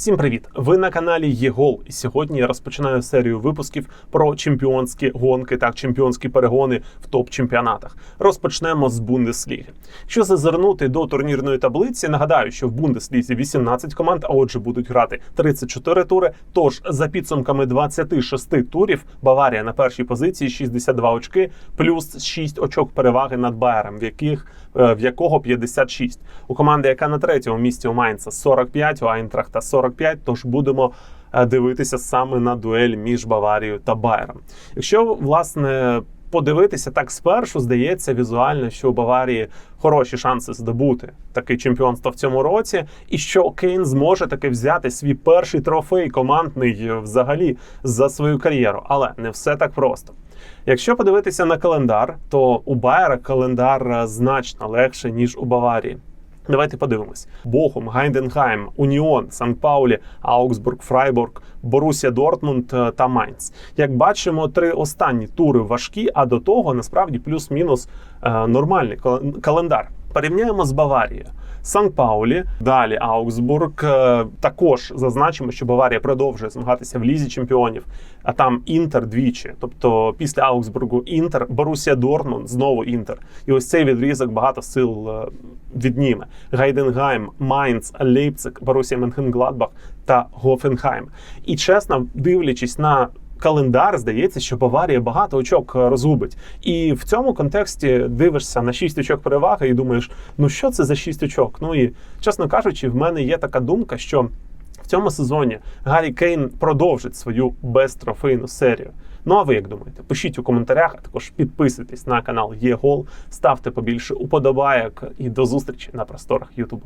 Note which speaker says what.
Speaker 1: Всім привіт! Ви на каналі ЄГОЛ. І сьогодні я розпочинаю серію випусків про чемпіонські гонки та чемпіонські перегони в топ-чемпіонатах. Розпочнемо з Бундесліги. Що зазирнути до турнірної таблиці, нагадаю, що в Бундеслізі 18 команд, а отже, будуть грати 34 тури. Тож за підсумками 26 турів Баварія на першій позиції 62 очки, плюс 6 очок переваги над Байером, в яких в якого 56. У команди, яка на третьому місці у Майнца 45, у Айнтрахта 45, тож будемо е, дивитися саме на дуель між Баварією та Байером. Якщо власне подивитися так спершу, здається візуально, що у Баварії хороші шанси здобути таке чемпіонство в цьому році, і що Кейн зможе таки взяти свій перший трофей командний е, взагалі за свою кар'єру. Але не все так просто. Якщо подивитися на календар, то у Байера календар е, значно легше ніж у Баварії. Давайте подивимось: Бохум, Гайденхайм, Уніон, Сан-Паулі, Аугсбург, Фрайбург, Борусія Дортмунд е, та Майнц. Як бачимо, три останні тури важкі, а до того насправді плюс-мінус е, нормальний календар. Порівняємо з Баварією. Сан-Паулі, далі Аугсбург. Е, Також зазначимо, що Баварія продовжує змагатися в лізі чемпіонів, а там Інтер двічі. Тобто після Аугсбургу Інтер, Борусія Дортмунд, знову Інтер. І ось цей відрізок багато сил е, відніме. Гайденгайм, Майнц, Лейпциг, Борусія Менхенгладбах та Гофенхайм. І чесно, дивлячись на календар, здається, що Баварія багато очок е, розгубить. І в цьому контексті дивишся на 6 очок переваги і думаєш, ну що це за 6 очок? Ну і чесно кажучи, в мене є така думка, що в цьому сезоні Гаррі Кейн продовжить свою безтрофейну серію. Ну а ви як думаєте? Пишіть у коментарях, а також підписуйтесь на канал ЄГОЛ, ставте побільше уподобайок і до зустрічі на просторах Ютубу.